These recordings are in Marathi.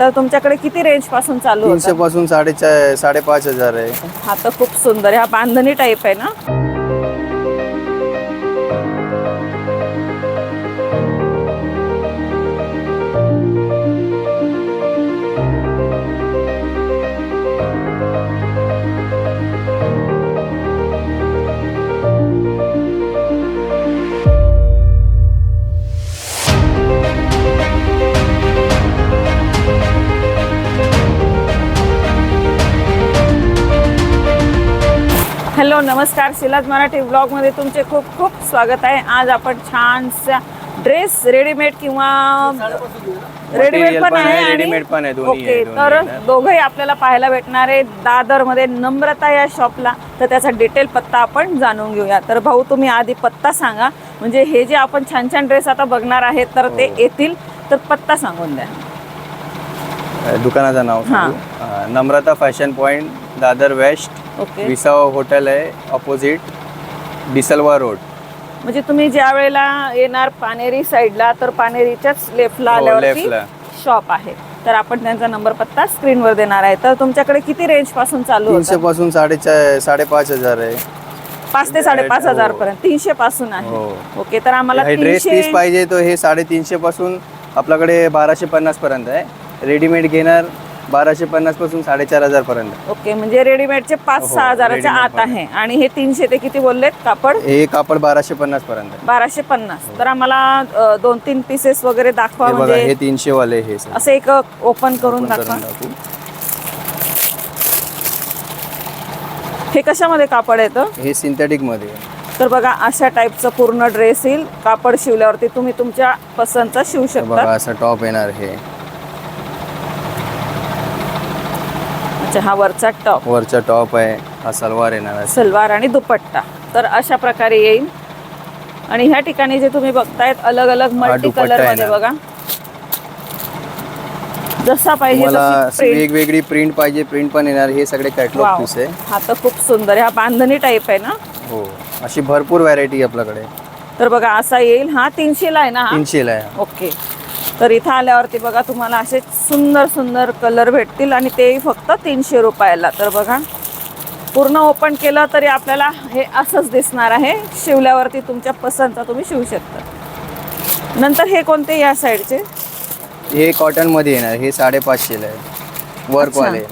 तर तुमच्याकडे किती रेंजपासून चालू तीनशे होतं? पासून साडेचार साडेपाच हजार आहे. हा तर खूप सुंदर आहे. हा बांधणी टाईप आहे ना? हॅलो नमस्कार. शिलाज मराठी ब्लॉगमध्ये तुमचे खूप खूप स्वागत आहे. आज आपण छानसा ड्रेस रेडीमेड किंवा रेडीमेड पण आहे readymade पण आहे, ओके तर. दोघंही आपल्याला पाहायला भेटणार आहे. दादरमध्ये नम्रता या शॉपला तर त्याचा डिटेल पत्ता आपण जाणून घेऊया. तर भाऊ तुम्ही आधी पत्ता सांगा. म्हणजे हे जे आपण छान छान ड्रेस आता बघणार आहेत तर ते हो. येतील. तर पत्ता सांगून द्या. दुकानाचं नाव हां. Namrata fashion point Dadar west. Okay Visava hotel आहे ऑपोजिट डिसलवा रोड म्हणजे तुम्ही ज्या वेळेला येणार पानेरी साईडला तर पानेरीच्याच लेफ्टला हो, आल्यावरती लेफ्टला. शॉप आहे. तर आपण त्यांचा नंबर पत्ता स्क्रीनवर देणार आहे. तर तुमच्याकडे किती रेंजपासून चालू तीनशे होतं पासून साडेचार साडेपाच हजार आहे. पाच ते साडेपाच हो. हजार पर्यंत तीनशे पासून आहे. हो. ओके तर आम्हाला हे ड्रेस तीनशे पीस पाहिजे तर हे साडेतीनशे पासून आपल्याकडे बाराशे पन्नास पर्यंत आहे. रेडीमेड घेणार. बाराशे पन्नासपासून साडेचार हजार पर्यंत. ओके म्हणजे रेडीमेडचे पाच हो, सहा हजाराच्या आत आहे. आणि हे तीनशे ते किती बोललेत? कापड? हे कापड बाराशे पन्नास पर्यंत. आहे. बाराशे पन्नास. तर आम्हाला अ, दोन तीन पीसेस वगैरे दाखवा हे बघा हे म्हणजे तीनशे वाले हे सर असं एक ओपन करून दाखवा. दाखवू. हे कशामध्ये कापड येतं हे सिंथेटिकमध्ये आहे. तर बघा अशा टाईपचं पूर्ण ड्रेस येईल. कापड शिवल्यावरती तुम्ही तुमच्या पसंतचा शिवू हे बघा शकता. असं टॉप येणार हे. अच्छा हा वरचा टॉप. वरचा टॉप आहे. हा सलवार येणार आहे सलवार आणि दुपट्टा. तर अशा प्रकारे येईल आणि ह्या ठिकाणी जे तुम्ही बघतायत अलग अलग मल्टी कलरमध्ये. बघा. जसा पाहिजे मला तशी अशी print. वेगवेगळी प्रिंट पाहिजे प्रिंट पण येणार. हे सगळे कॅटलॉग. पीस आहे. हा तर खूप सुंदर आहे. हा बांधणी टाईप आहे ना? हो. अशी भरपूर व्हरायटी आपल्याकडे. तर बघा असा येईल. हा तीनशेला आहे ना हा? तीनशेला आहे. ओके तर इथं आल्यावरती बघा तुम्हाला असे सुंदर सुंदर कलर भेटतील आणि तेही फक्त तीनशे रुपयाला. तर बघा पूर्ण ओपन केलं तरी आपल्याला हे असंच दिसणार आहे. शिवल्यावरती तुमच्या पसंतचा तुम्ही शिवू शकता. नंतर हे कोणते या साईडचे हे कॉटनमध्ये येणार हे साडेपाचशेला आहे. वर्क वाले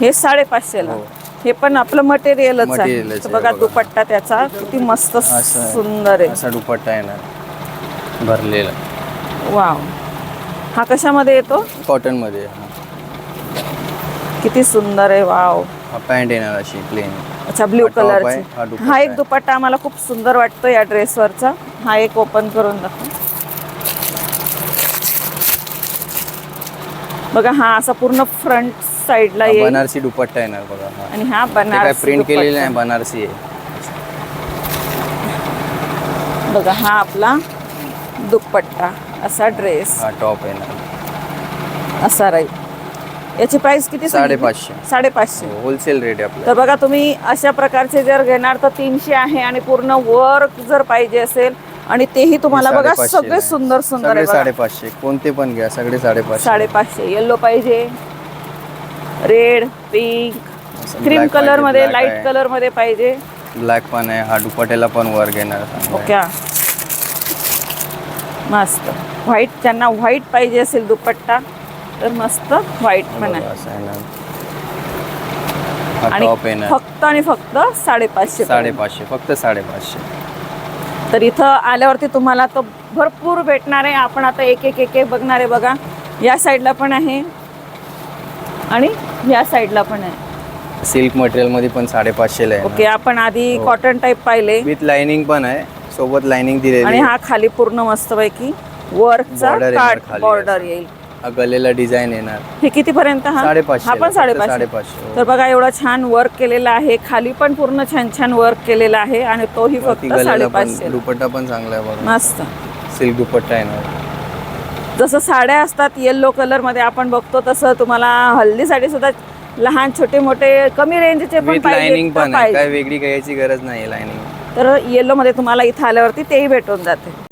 हे साडेपाचशेला. हो. हे पण आपलं मटेरियलच आहे. बघा. दुपट्टा त्याचा किती मस्त. सुंदर आहे. असा दुपट्टा येणार. भरलेला. वाव. हा कशामध्ये येतो? कॉटनमध्ये. किती सुंदर आहे वाव. हा पॅन्ट येणार अशी प्लेन. अच्छा ब्ल्यू हा top आहे, कलरची हा दुपट्टा हा एक आहे. दुपट्टा आम्हाला खूप सुंदर वाटतो या ड्रेसवरचा. हा एक ओपन करून दाखव. बघा हा असा पूर्ण फ्रंट साईडला येईल. बनारसी दुपट्टा येणार बघा हा. आणि हा ते काय बनारसी प्रिंट केलेलं दुपट्टा. नाही बनारसी आहे. बघा हा आपला दुपट्टा असा ड्रेस हा टॉप येणार असा राहील याची प्राइस किती सांगितली? साडेपाचशे. साडेपाचशे होलसेल रेट आहे आपला तर बघा तुम्ही अशा प्रकारचे जर घेणार तर तीनशे आहे आणि पूर्ण वर्क जर पाहिजे असेल आणि तेही तुम्हाला बघा सगळे. सुंदर सुंदर सगळे आहे बघा. साडेपाचशे कोणते पण घ्या सगळे साडेपाचशे साडेपाचशे येल्लो पाहिजे रेड पिंक असं क्रीम black कलर पाहिजे, मध्ये black लाइट आहे. कलरमध्ये पाहिजे ब्लॅक पण आहे हा दुपट्याला पण वर घेणार. ओके मस्त. व्हाईट त्यांना व्हाईट पाहिजे असेल दुपट्टा तर मस्त व्हाईट पण आहे. हा आणि फक्त आणि फक्त साडेपाचशे. साडेपाचशे फक्त साडेपाचशे. तर इथं आल्यावरती तुम्हाला तो भरपूर भेटणार आहे. आपण आता एक एक एक एक बघणार आहे बघा. या साईडला पण आहे. आणि या साईडला पण आहे. सिल्क मटेरियलमध्ये पण साडेपाचशेला आहे ओके आपण आधी हो. कॉटन टाईप पाहिले. विथ लाइनिंग पण आहे. सोबत लाइनिंग आणि दिलेली हा खाली पूर्ण मस्तपैकी वरचा Border येणार काट खाली. बॉर्डर असं. येईल. हा गलेला डिझाईन येणार. हे किती पर्यंत हा? साडेपाचशे हा पण साडेपाचशे. साडेपाचशे तर बघा एवढा छान वर्क केलेला आहे. खाली पण पूर्ण छान छान वर्क केलेला आहे आणि तोही वरती फक्त गलेला पण साडेपाचशे. दुपट्टा पण चांगला आहे बघा. मस्त. सिल्क दुपट्टा येणार. जसं साड्या असतात येल्लो कलरमध्ये आपण बघतो तसं तुम्हाला हल्दीसाठी सुद्धा लहान छोटे मोठे कमी रेंजचे पण विथ लाइनिंग तर पण आहे. काय पाहिजे. वेगळी घ्यायची गरज नाही लाइनिंग तर येलोमध्ये तुम्हाला इथं आल्यावरती तेही भेटून जाते.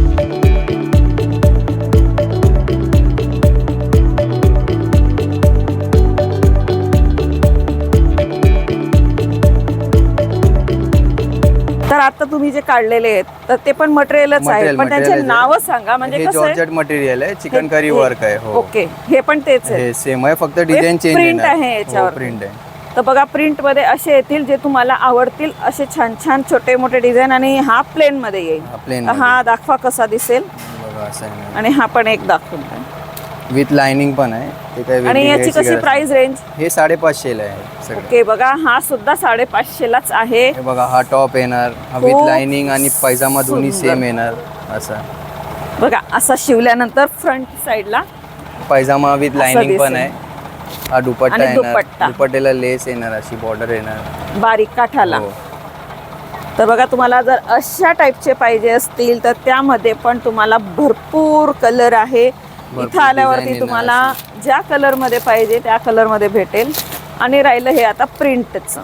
तर आता तुम्ही जे काढलेले आहेत तर ते पण मटेरियलच आहे पण त्यांचे नाव सांगा म्हणजे मटेरियल आहे? चिकन करी वर्क आहे ओके. हे पण तेच आहे. सेम आहे फक्त डिझाईन चेंज प्रिंट आहे याच्यावर. प्रिंट आहे. तर बघा प्रिंटमध्ये असे येतील जे तुम्हाला आवडतील असे छान छान छोटे मोठे डिझाईन आणि हा प्लेन मध्ये येईल. हा हा दाखवा कसा दिसेल. आहे आणि हा पण एक दाखवून. विथ लाइनिंग पण आहे. आणि याची कशी प्राइस रेंज. हे साडेपाचशेला आहे ओके बघा हा सुद्धा साडेपाचशेलाच आहे. हे बघा हा टॉप येणार. हा विथ लाइनिंग आणि पैजामा दोन्ही. सेम येणार. असा. बघा असा शिवल्यानंतर फ्रंट साईडला पैजामा विथ लाइनिंग पण. आहे. हा दुपट्टा आणि येणार. दुपट्टा. दुपट्ट्याला लेस येणार अशी बॉर्डर येणार. बारीक काठाला. हो. तर बघा तुम्हाला जर अशा टाईपचे पाहिजे असतील तर त्यामध्ये पण तुम्हाला भरपूर कलर आहे. इथं आल्यावरती तुम्हाला ज्या कलरमध्ये पाहिजे त्या कलरमध्ये भेटेल. आणि राहिलं हे आता प्रिंटचं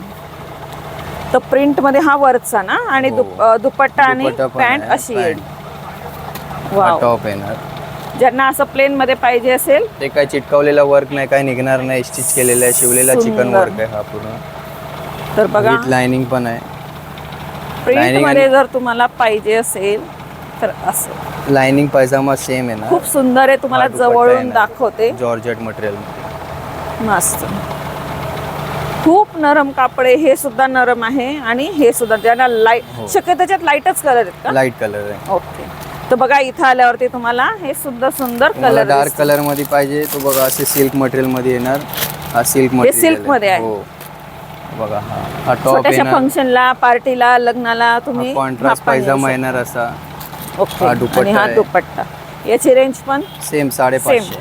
तर प्रिंटमध्ये हा वरचा ना आणि हो. अं, दुपट्टा आणि दुपट्टा पण पॅन्ट आहे, अशी येईल. हा वाव टॉप येणार. ज्यांना असं प्लेन मध्ये पाहिजे असेल. ते काय चिटकवलेला वर्क नाही काय निघणार नाही स्टिच केलेलं आहे शिवलेला चिकन सुंदर. वर्क आहे हा पूर्ण. तर बघा विथ लाइनिंग पण आहे. प्रिंट lining मध्ये आणि- जर तुम्हाला पाहिजे असेल तर असं. लाइनिंग पैजामा सेम येणार खूप सुंदर आहे तुम्हाला हा दुपट्टा जवळून येणार. दाखवते. जॉर्जेट मटेरियल मस्त. खूप नरम कापड आहे हे सुद्धा नरम आहे आणि हे सुद्धा ज्यांना लाइट हो. शक्य त्याच्यात लाईटच कलर आहेत का? लाइट कलर आहे. ओके तर बघा इथं आल्यावरती तुम्हाला हे सुद्धा सुंदर कलर डार्क कलरमध्ये पाहिजे. तो बघा असे सिल्क मटेरियलमध्ये येणार. हा सिल्क मटेरियल silk मध्ये आहे. हो. बघा हा. हा टॉप येणार. फंक्शनला पार्टीला लग्नाला तुम्ही कॉन्ट्रास्ट येऊ येणार असा. ओके हा दुपट्टा आणि हा. दुपट्टा. याची रेंज पण सेम साडेपाचशे.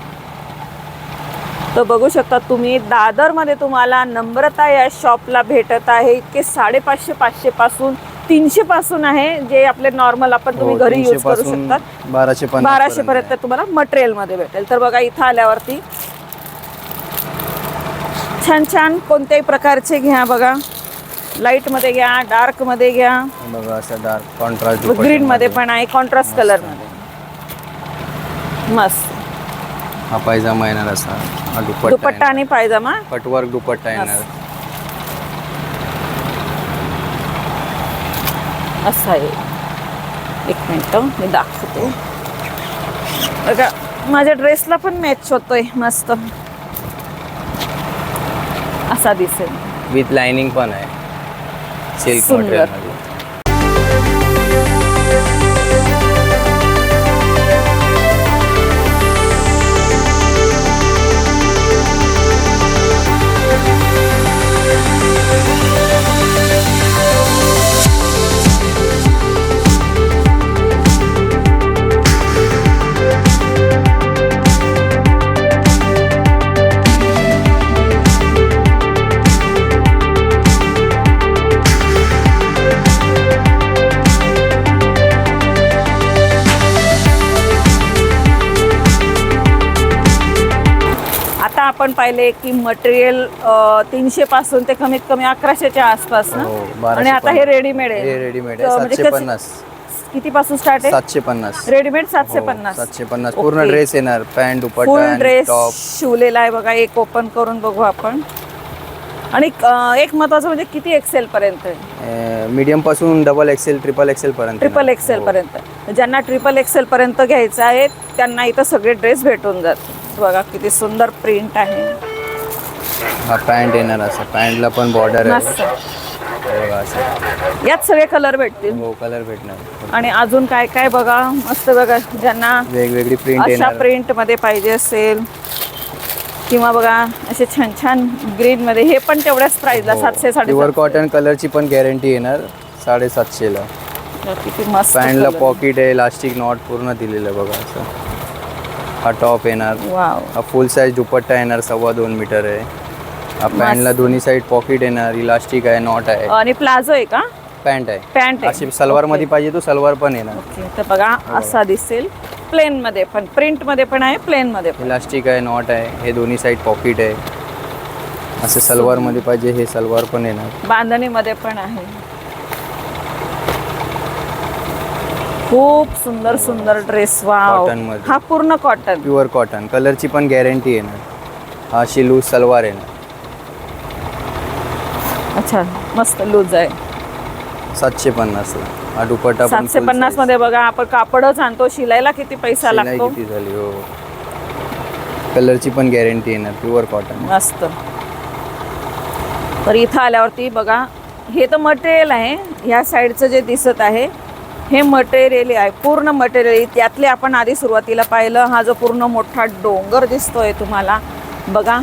तर बघू शकता तुम्ही दादरमध्ये तुम्हाला नम्रता या शॉपला भेटत आहे. इतके साडेपाचशे पाचशे पासून तीनशे पासून आहे जे आपले नॉर्मल आपण तुम्ही हो, घरी 300 यूज करू शकतात. बाराशे बाराशे पर्यंत तुम्हाला मटेरियलमध्ये भेटेल. तर बघा इथं आल्यावरती छान छान कोणत्याही प्रकारचे घ्या बघा. लाइटमध्ये घ्या डार्कमध्ये घ्या. बघा असं डार्क कॉन्ट्रास्ट ग्रीन मध्ये पण आहे कॉन्ट्रास्ट कलरमध्ये. मस्त. हा पैजामा येणार असा. दुपट्टा. आणि पायजामा. कटवर्क दुपट्टा येणार. असं आहे एक मिनटं मी दाखवते बघा माझ्या ड्रेसला पण मॅच होतोय मस्त. असा दिसेल. विथ लाइनिंग पण आहे. सिल्क. मटेरियल आपण पाहिले की मटेरियल तीनशे पासून ते कमीत कमी अकराशेच्या आसपास ना? हो, आणि आता हे. रेडीमेड आहे. हे रेडीमेड आहे. सातशे कसे- पन्नास. किती पासून स्टार्ट आहे? सातशे पन्नास. रेडीमेड सातशे हो, पन्नास. सातशे पन्नास. पूर्ण. ड्रेस येणार. पॅन्ट फुल ड्रेस टॉप शिवलेला आहे बघा. एक ओपन करून बघू आपण. आणि एक महत्वाचं म्हणजे किती एक्सेल पर्यंत मीडियमपासून डबल एक्सेल ट्रिपल एक्सेल पर्यंत ट्रिपल. एक्सेल हो. पर्यंत. ज्यांना ट्रिपल एक्सेल पर्यंत घ्यायचं आहे त्यांना इथं सगळे ड्रेस भेटून जातात बघा किती सुंदर प्रिंट आहे. हा पॅन्ट येणार असं. पॅन्टला पण बॉर्डर मस्त. आहे बघा असं. यात सगळे कलर भेटतील. हो कलर भेटणार. आणि अजून काय काय बघा? मस्त बघा ज्यांना वेगवेगळी प्रिंट अशा येणार. प्रिंटमध्ये पाहिजे असेल किंवा बघा असे छान छान ग्रीन मध्ये हे पण तेवढ्याच प्राइसला सातशे प्युअर साडे कॉटन कलरची पण गॅरंटी येणार साडेसातशेला किती मस्त पॅन्टला color. पॉकेट आहे इलास्टिक नॉट पूर्ण दिलेलं बघा असं. हा टॉप येणार. वाव हा फुल साईज दुपट्टा येणार सव्वा दोन मीटर आहे. हा पॅन्टला दोन्ही साईड पॉकेट येणार इलास्टिक आहे नॉट आहे. आणि प्लाझो आहे का? पॅन्ट आहे. पॅन्ट आहे. अशी सलवारमध्ये पाहिजे तो सलवार पण येणार. ओके तर बघा असा दिसेल. प्लेन मध्ये पण प्रिंटमध्ये पण आहे प्लेन मध्ये पण. इलास्टिक आहे नॉट आहे हे दोन्ही साईड पॉकेट आहे. असं सलवारमध्ये पाहिजे हे सलवार पण येणार. बांधणी मध्ये पण आहे. खूप सुंदर सुंदर ड्रेस मध्ये. हा पूर्ण कॉटन प्युअर कॉटन कलरची पण गॅरंटी येणार हा अशी लूज सलवार येणार अच्छा मस्त लूज आहे. सातशे पन्नासला हा दुपट्टा पण सातशे full पन्नास size. मध्ये बघा आपण कापडच आणतो शिलायला किती पैसा शिलाई लागतो? किती झाली हो. कलरची पण गॅरंटी येणार प्युअर कॉटन मस्त. तर इथं आल्यावरती बघा हे तर मटेरियल आहे. ह्या साईडचं जे दिसत आहे हे मटेरियल आहे पूर्ण मटेरियल त्यातले आपण आधी सुरुवातीला पाहिलं हा जो पूर्ण मोठा डोंगर दिसतोय तुम्हाला. बघा.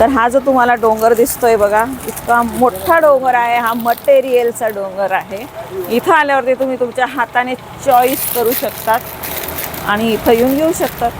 तर हा जो तुम्हाला डोंगर दिसतोय बघा इतका मोठा डोंगर आहे हा मटेरियलचा डोंगर आहे. इथं आल्यावरती तुम्ही तुमच्या हाताने चॉईस करू शकतात आणि इथं येऊन घेऊ शकतात.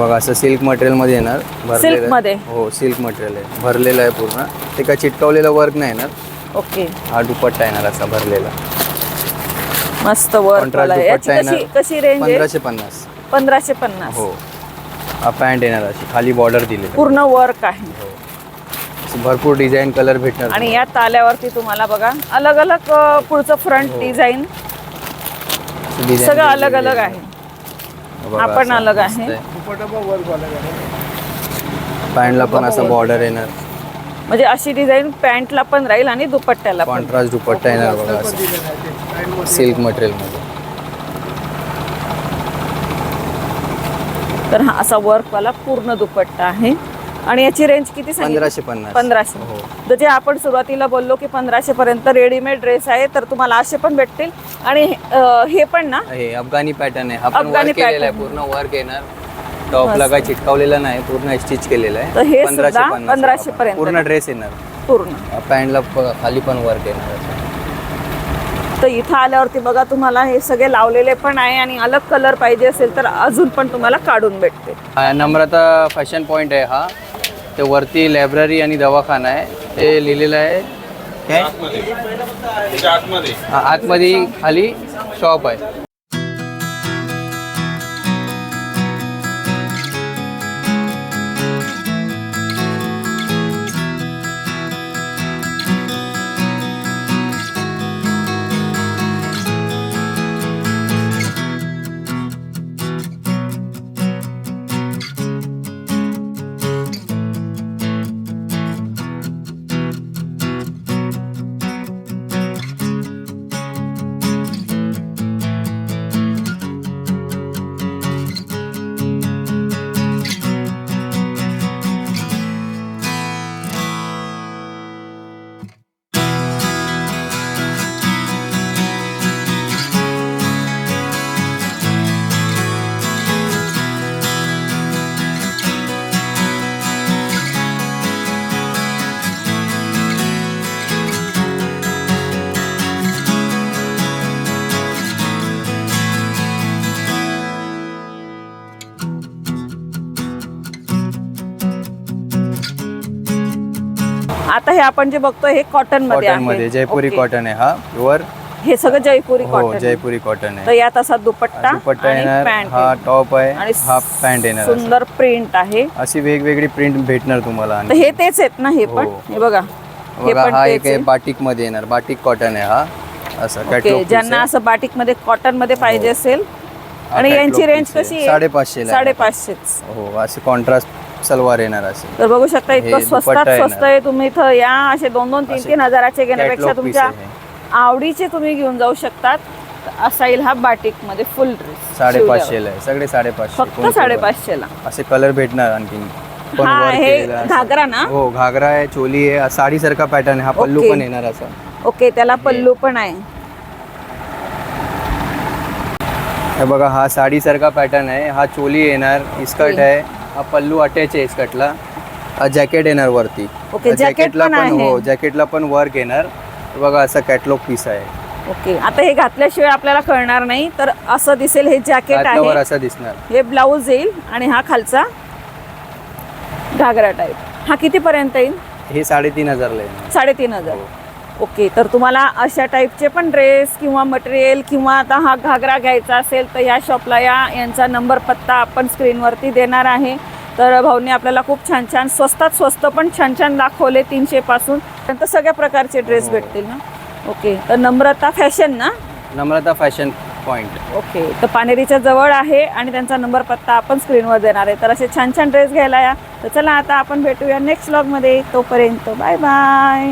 बघा असं सिल्क मटेरियलमध्ये येणार भरलेलं. आहे. Silk मध्ये? हो सिल्क मटेरियल आहे. भरलेलं आहे पूर्ण. ते काय चिटकवलेलं वर्क नाही येणार. ओके हा दुपट्टा येणार असा भरलेला. मस्त वर Contrast याची दुपट्टा कशी येणार. कशी रेंज आहे? पंधराशे पन्नास. पंधराशे पन्नास. हो. हा पॅन्ट येणार अशी. खाली बॉर्डर दिली पूर्ण वर्क आहे. भरपूर डिझाईन कलर भेटणार आणि या ताल्यावरती तुम्हाला बघा अलग अलग पुढचं फ्रंट डिझाईन तुम्हाला. Design सगळं अलग अलग आहे. बघा हा पण असं अलग आहे. पॅन्टला पण असं बॉर्डर येणार. म्हणजे अशी डिझाईन पॅन्टला पण राहील आणि दुपट्ट्याला पण. कॉन्ट्रास्ट दुपट्टा येणार बघा असं. सिल्क मटेरियलमध्ये. तर हा असा वर्कवाला पूर्ण दुपट्टा आहे. आणि याची रेंज किती पंधराशे पन्नास. पंधराशे. हो. तर जे आपण सुरुवातीला बोललो की पंधराशे पर्यंत रेडीमेड ड्रेस आहे तर तुम्हाला असे पण भेटतील. आणि हे पण ना? हे अफगाणी पॅटर्न आहे. अफगाणी केलेला आहे. पूर्ण वर्क येणार. टॉपला काय चिटकावलेलं नाही. पूर्ण स्टिच केलेलं तर आहे हे सुद्धा 1500 पर्यंत. पूर्ण ड्रेस येणार. पूर्ण. पॅन्टला खाली पण वर्क येणार. तर इथं आल्यावरती बघा तुम्हाला हे सगळे लावलेले पण आहे आणि अलग कलर पाहिजे असेल तर अजून पण तुम्हाला काढून भेटते. नम्रता फॅशन पॉईंट आहे हा. ते वरती लायब्ररी आणि दवाखाना आहे. ते लिहिलेलं आहे. काय आतमध्ये. आतमध्ये खाली शॉप आहे. आता हे आपण जे बघतोय हे कॉटनमध्ये कॉटनमध्ये आहे. जयपुरी ओके. कॉटन आहे हा. प्युअर हे सगळं जयपुरी हो कॉटन जयपुरी कॉटन तर आहे यात असा दुपट्टा दुपट्टा आणि येणार पॅन्ट हा टॉप आहे आणि हा पॅन्ट येणार असं. सुंदर प्रिंट आहे. अशी वेगवेगळी प्रिंट भेटणार तुम्हाला तर आणि हे तेच आहेत ना हे पण? हो. हे बघा. हे बघा पण हा तेच एक आहे. आहे. बाटिकमध्ये येणार. बाटिक कॉटन आहे हा. असं ओके कॅटलॉग ज्यांना असं बाटिकमध्ये कॉटनमध्ये पाहिजे असेल. आणि यांची रेंज कशी आहे? साडेपाचशे साडेपाचशेच. हो असे कॉन्ट्रास्ट सलवार येणार असे. तर बघू शकता इतकं हे स्वस्तात दुपट्टा स्वस्त. आहे. तुम्ही इथं या असे दोन दोन तीन असे तीन हजाराचे घेण्यापेक्षा catalog piece तुमच्या आहे आवडीचे तुम्ही घेऊन जाऊ शकतात. तर असा येईल हा बाटिकमध्ये फुल ड्रेस साडेपाचशे ला आहे. सगळे साडेपाचशे. फक्त कोणते. साडेपाचशे ला असे कलर भेटणार आणखीन. पण हा, work हे केलेलं असं. घागरा ना? हो घागरा आहे चोली आहे साडी सारखा पॅटर्न आहे. हा पल्लू. पण येणार असा. ओके त्याला पल्लू पण आहे. हे बघा हा साडी सारखा पॅटर्न आहे. हा चोली येणार. इस्कर्ट. आहे. हा पल्लू अटॅच आहे इस्कर्टला हा जॅकेट येणार वरती. ओके, जॅकेट जॅकेटला पण आहे. हो जॅकेटला पण वर्क येणार. हे बघा असा कॅटलॉग पीस आहे. ओके आता हे घातल्याशिवाय आपल्याला कळणार नाही तर असं दिसेल हे जॅकेट आहे. असा दिसणार. हे ब्लाऊज येईल आणि हा खालचा घागरा टाईप हा कितीपर्यंत येईल? हे साडेतीन हजारला आहे साडेतीन हजार. ओके तर तुम्हाला अशा टाईपचे पण ड्रेस किंवा मटेरियल किंवा आता हा घागरा घ्यायचा असेल तर या शॉपला या. यांचा नंबर पत्ता आपण स्क्रीनवरती देणार आहे. तर भाऊने आपल्याला खूप छान छान स्वस्तात स्वस्त पण छान छान दाखवले तीनशेपासून नंतर सगळ्या प्रकारचे ड्रेस हो. भेटतील ना? ओके तर नम्रता फॅशन ना? नम्रता फॅशन पॉईंट ओके तर पानेरीच्या जवळ आहे आणि त्यांचा नंबर पत्ता आपण स्क्रीनवर देणार आहे. तर असे छान छान ड्रेस घ्यायला या. तर चला आता आपण भेटूया नेक्स्ट व्लॉगमध्ये तोपर्यंत बाय बाय